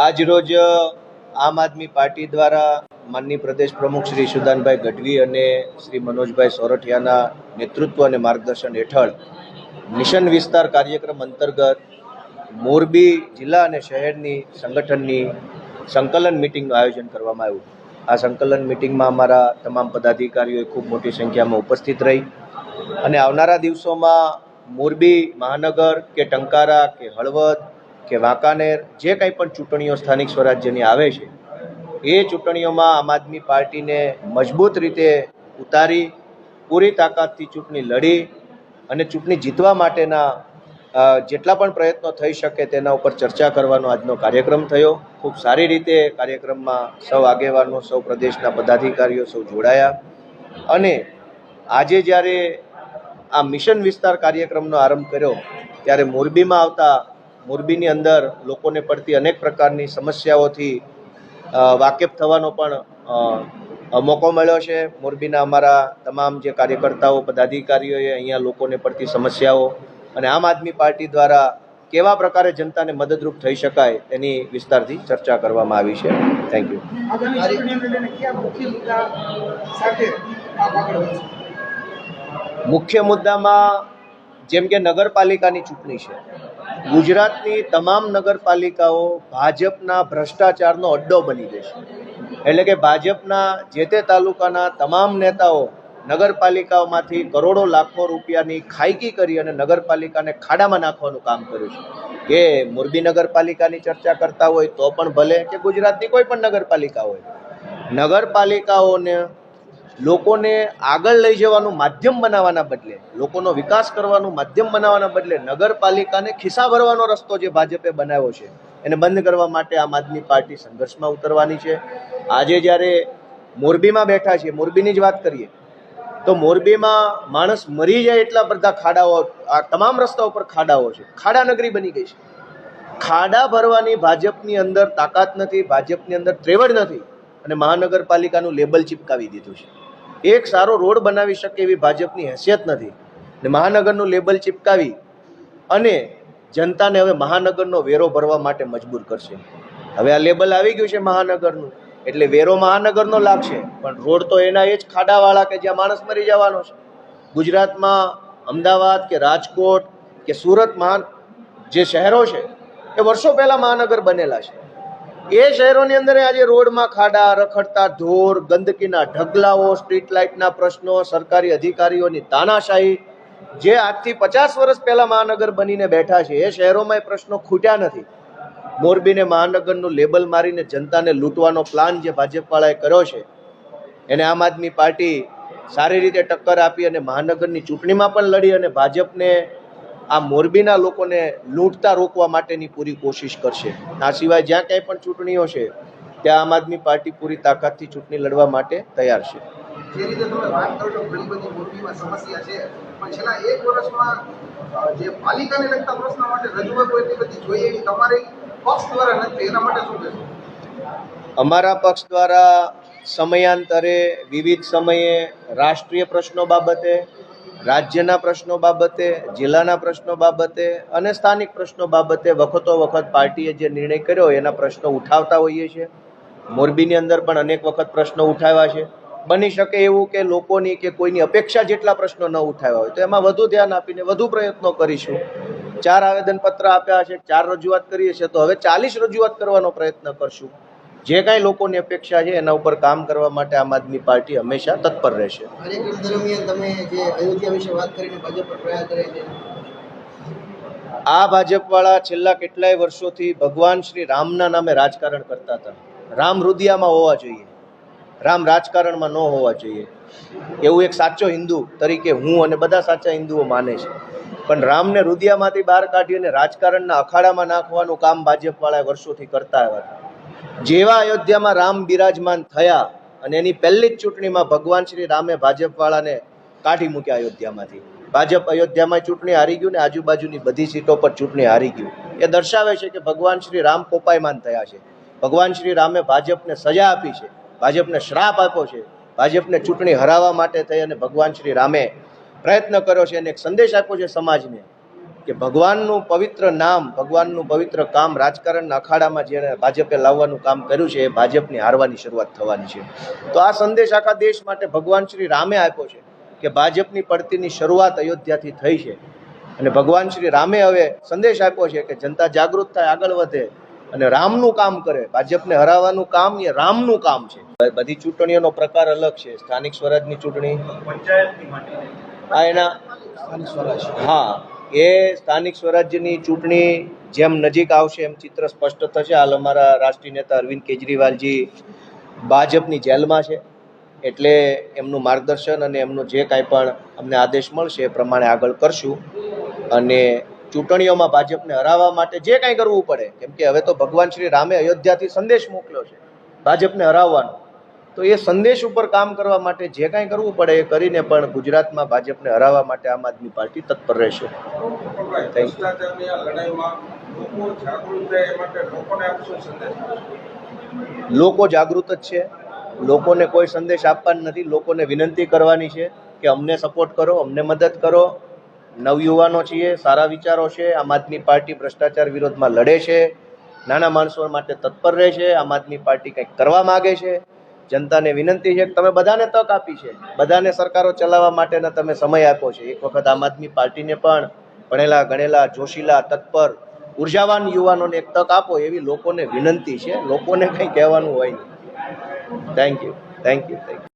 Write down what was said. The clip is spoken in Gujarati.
આજ રોજ આમ આદમી પાર્ટી દ્વારા માનની પ્રદેશ પ્રમુખ શ્રી સુદાનભાઈ ગઢવી અને શ્રી મનોજભાઈ સોરઠિયાના નેતૃત્વ અને માર્ગદર્શન હેઠળ મિશન વિસ્તાર કાર્યક્રમ અંતર્ગત મોરબી જિલ્લા અને શહેરની સંગઠનની સંકલન મિટિંગનું આયોજન કરવામાં આવ્યું. આ સંકલન મિટિંગમાં અમારા તમામ પદાધિકારીઓએ ખૂબ મોટી સંખ્યામાં ઉપસ્થિત રહી અને આવનારા દિવસોમાં મોરબી મહાનગર કે ટંકારા કે હળવદ કે વાંકાનેર જે કંઈ પણ ચૂંટણીઓ સ્થાનિક સ્વરાજ્યની આવે છે, એ ચૂંટણીઓમાં આમ આદમી પાર્ટીને મજબૂત રીતે ઉતારી, પૂરી તાકાતથી ચૂંટણી લડી અને ચૂંટણી જીતવા માટેના જેટલા પણ પ્રયત્નો થઈ શકે તેના ઉપર ચર્ચા કરવાનો આજનો કાર્યક્રમ થયો. ખૂબ સારી રીતે કાર્યક્રમમાં સૌ આગેવાનો, સૌ પ્રદેશના પદાધિકારીઓ સૌ જોડાયા અને આજે જ્યારે આ મિશન વિસ્તાર કાર્યક્રમનો આરંભ કર્યો, ત્યારે મોરબીમાં આવતા મોરબીની અંદર લોકોને પડતી અનેક પ્રકારની સમસ્યાઓથી વાકેફ થવાનો પણ મોકો મળ્યો છે. મોરબીના અમારા તમામ જે કાર્યકર્તાઓ પદાધિકારીઓએ અહીંયા લોકોને પડતી સમસ્યાઓ અને આમ આદમી પાર્ટી દ્વારા કેવા પ્રકારે જનતાને મદદરૂપ થઈ શકાય તેની વિસ્તારથી ચર્ચા કરવામાં આવી છે. થેન્ક યુ મુખ્ય મુદ્દામાં જેમ કે નગરપાલિકાની ચૂંટણી છે. ગુજરાતની તમામ નગરપાલિકાઓ ભાજપના ભ્રષ્ટાચારનો અડ્ડો બની જશે એટલે કે ભાજપના જે તે તાલુકાના તમામ નેતાઓ નગરપાલિકાઓમાંથી કરોડો લાખો રૂપિયાની ખાયકી કરી અને નગરપાલિકાને ખાડામાં નાખવાનું કામ કર્યું છે. કે મોરબી નગરપાલિકાની ચર્ચા કરતા હોય તો પણ ભલે, કે ગુજરાતની કોઈ પણ નગરપાલિકા હોય. નગરપાલિકાઓને લોકોને આગળ લઈ જવાનું માધ્યમ બનાવવાના બદલે, લોકોનો વિકાસ કરવાનું માધ્યમ બનાવવાના બદલે નગરપાલિકાને ખિસ્સા ભરવાનો રસ્તો જે ભાજપે બનાવ્યો છે, એને બંધ કરવા માટે આમ આદમી પાર્ટી સંઘર્ષમાં ઉતરવાની છે. આજે જ્યારે મોરબીમાં બેઠા છે મોરબીની જ વાત કરીએ, તો મોરબીમાં માણસ મરી જાય એટલા બધા ખાડાઓ, આ તમામ રસ્તા ઉપર ખાડાઓ છે. ખાડા નગરી બની ગઈ છે. ખાડા ભરવાની ભાજપની અંદર તાકાત નથી, ભાજપની અંદર ત્રેવડ નથી અને મહાનગરપાલિકાનું લેબલ ચિપકાવી દીધું છે. એક સારો રોડ બનાવી શકે એવી ભાજપની હેસિયત નથી. ને મહાનગરનું લેબલ ચિપકાવી અને જનતાને હવે મહાનગરનો વેરો ભરવા માટે મજબૂર કરશે. હવે આ લેબલ આવી ગયું છે મહાનગરનું, એટલે વેરો મહાનગરનો લાગશે, પણ રોડ તો એના એ જ ખાડાવાળા કે જ્યાં માણસ મરી જવાનો છે. ગુજરાતમાં અમદાવાદ કે રાજકોટ કે સુરત મહાન જે શહેરો છે, એ વર્ષો પહેલાં મહાનગર બનેલા છે. એ શહેરોની અંદર આજે રોડમાં ખાડા, રખડતા ઢોર, ગંદકીના ઢગલાઓ સ્ટ્રીટ લાઇટના પ્રશ્નો, સરકારી અધિકારીઓની તાનાશાહી, જે આજથી પચાસ વર્ષ પહેલા મહાનગર બનીને બેઠા છે, એ શહેરોમાં એ પ્રશ્નો ખૂટ્યા નથી. મોરબીને મહાનગરનું લેબલ મારીને જનતાને લૂંટવાનો પ્લાન જે ભાજપવાળાએ કર્યો છે, એને આમ આદમી પાર્ટી સારી રીતે ટક્કર આપી અને મહાનગરની ચૂંટણીમાં પણ લડી અને ભાજપને આ મોરબીના લોકોને લૂંટતા રોકવા માટેની પૂરી કોશિશ કરશે. આ સિવાય જ્યાં ક્યાંય પણ ચૂંટણીઓ છે ત્યાં આમ આદમી પાર્ટી પૂરી તાકાતથી ચૂંટણી લડવા માટે તૈયાર છે. જે રીતે તમે વાત કરો છો ઘણી બધી મોરબીમાં સમસ્યા છે પણ છેલ્લા એક વર્ષમાં જે પાલિકાને લગતા પ્રશ્નો માટે રજૂઆતો એટલી બધી જોઈએ એવી તમારી પક્ષ દ્વારા નથી. એના માટે શું કહેશો? અમારા પક્ષ દ્વારા સમયાંતરે વિવિધ સમયે રાષ્ટ્રીય પ્રશ્નો બાબતે રાજ્યના પ્રશ્નો બાબતે, જિલ્લાના પ્રશ્નો બાબતે અને સ્થાનિક પ્રશ્નો બાબતે વખતો વખત પાર્ટીએ જે નિર્ણય કર્યો એના પ્રશ્નો ઉઠાવતા હોઈએ છીએ. મોરબીની અંદર પણ અનેક વખત પ્રશ્નો ઉઠાવ્યા છે. બની શકે એવું કે લોકોની કે કોઈની અપેક્ષા જેટલા પ્રશ્નો ન ઉઠાવ્યા હોય તો એમાં વધુ ધ્યાન આપીને વધુ પ્રયત્નો કરીશું. ચાર આવેદનપત્ર આપ્યા છે, ચાર રજૂઆત કરીએ છીએ તો હવે ચાલીસ રજૂઆત કરવાનો પ્રયત્ન કરશું. જે કાંઈ લોકોની અપેક્ષા છે એના ઉપર કામ કરવા માટે આમ આદમી પાર્ટી હંમેશા તત્પર રહેશે. આ ભાજપવાળા છેલ્લા કેટલાય વર્ષોથી ભગવાન શ્રી રામના નામે રાજકારણ કરતા હતા. રામ રુદિયામાં હોવા જોઈએ. રામ રાજકારણમાં ન હોવા જોઈએ. એવું એક સાચો હિન્દુ તરીકે હું અને બધા સાચા હિન્દુઓ માને છે. પણ રામને રુદિયામાંથી બહાર કાઢી અને રાજકારણના અખાડામાં નાખવાનું કામ ભાજપવાળાએ વર્ષોથી કરતા આવ્યા હતા. જેવા અયોધ્યામાં રામ બિરાજમાન થયા અને એની પહેલી જ ચૂંટણીમાં ભગવાન શ્રી રામે ભાજપવાળાને કાઢી મૂક્યા અયોધ્યામાંથી. ભાજપ અયોધ્યામાં ચૂંટણી હારી ગયું ને આજુબાજુની બધી સીટો પર ચૂંટણી હારી ગયું. એ દર્શાવે છે કે ભગવાન શ્રી રામ કોપાયમાન થયા છે. ભગવાન શ્રી રામે ભાજપને સજા આપી છે. ભાજપને શ્રાપ આપ્યો છે. ભાજપને ચૂંટણી હરાવવા માટે થઈ અને ભગવાન શ્રી રામે પ્રયત્ન કર્યો છે અને એક સંદેશ આપ્યો છે સમાજને. કે ભગવાનનું પવિત્ર નામ ભગવાનનું પવિત્ર કામ રાજકારણના અખાડામાં જેણે ભાજપે લાવવાનું કામ કર્યું છે એ ભાજપની હારવાની શરૂઆત થવાની છે. તો આ સંદેશ આખા દેશ માટે ભગવાન શ્રી રામે આપ્યો છે કે ભાજપની પડતીની શરૂઆત અયોધ્યાથી થઈ છે. અને ભગવાન શ્રી રામે હવે સંદેશ આપ્યો છે કે જનતા જાગૃત થાય આગળ વધે અને રામનું કામ કરે. ભાજપને હરાવવાનું કામ એ રામનું કામ છે. બધી ચૂંટણીઓનો પ્રકાર અલગ છે. સ્થાનિક સ્વરાજની ચૂંટણી. આ એના હા. એ સ્થાનિક સ્વરાજ્યની ચૂંટણી જેમ નજીક આવશે એમ ચિત્ર સ્પષ્ટ થશે. હાલ અમારા રાષ્ટ્રીય નેતા અરવિંદ કેજરીવાલજી ભાજપની જેલમાં છે. એટલે એમનું માર્ગદર્શન અને એમનો જે કાંઈ પણ અમને આદેશ મળશે એ પ્રમાણે આગળ કરશું. અને ચૂંટણીઓમાં ભાજપને હરાવવા માટે જે કાંઈ કરવું પડે, કેમ કે હવે તો ભગવાન શ્રી રામે અયોધ્યાથી સંદેશ મોકલ્યો છે. ભાજપને હરાવવાનો. તો એ સંદેશ ઉપર કામ કરવા માટે જે કાંઈ કરવું પડે એ કરીને પણ ગુજરાતમાં ભાજપને હરાવવા માટે આમ આદમી પાર્ટી તત્પર રહેશે. લોકો જાગૃત જ છે. લોકોને કોઈ સંદેશ આપવાનો નથી. લોકોને વિનંતી કરવાની છે કે અમને સપોર્ટ કરો અમને મદદ કરો. નવયુવાનો છીએ સારા વિચારો છે. આમ આદમી પાર્ટી ભ્રષ્ટાચાર વિરોધમાં લડે છે. નાના માણસો માટે તત્પર રહે છે. આમ આદમી પાર્ટી કંઈક કરવા માગે છે. જનતાને વિનંતી છે કે તમે બધાને તક આપી છે. બધાને સરકારો ચલાવવા માટેના તમે સમય આપો છે. એક વખત આમ આદમી પાર્ટીને પણ ભણેલા, ગણેલા, જોશીલા, તત્પર, ઉર્જાવાન યુવાનોને એક તક આપો એવી લોકોને વિનંતી છે. લોકોને કંઈ કહેવાનું હોય નહીં. Thank you thank you thank you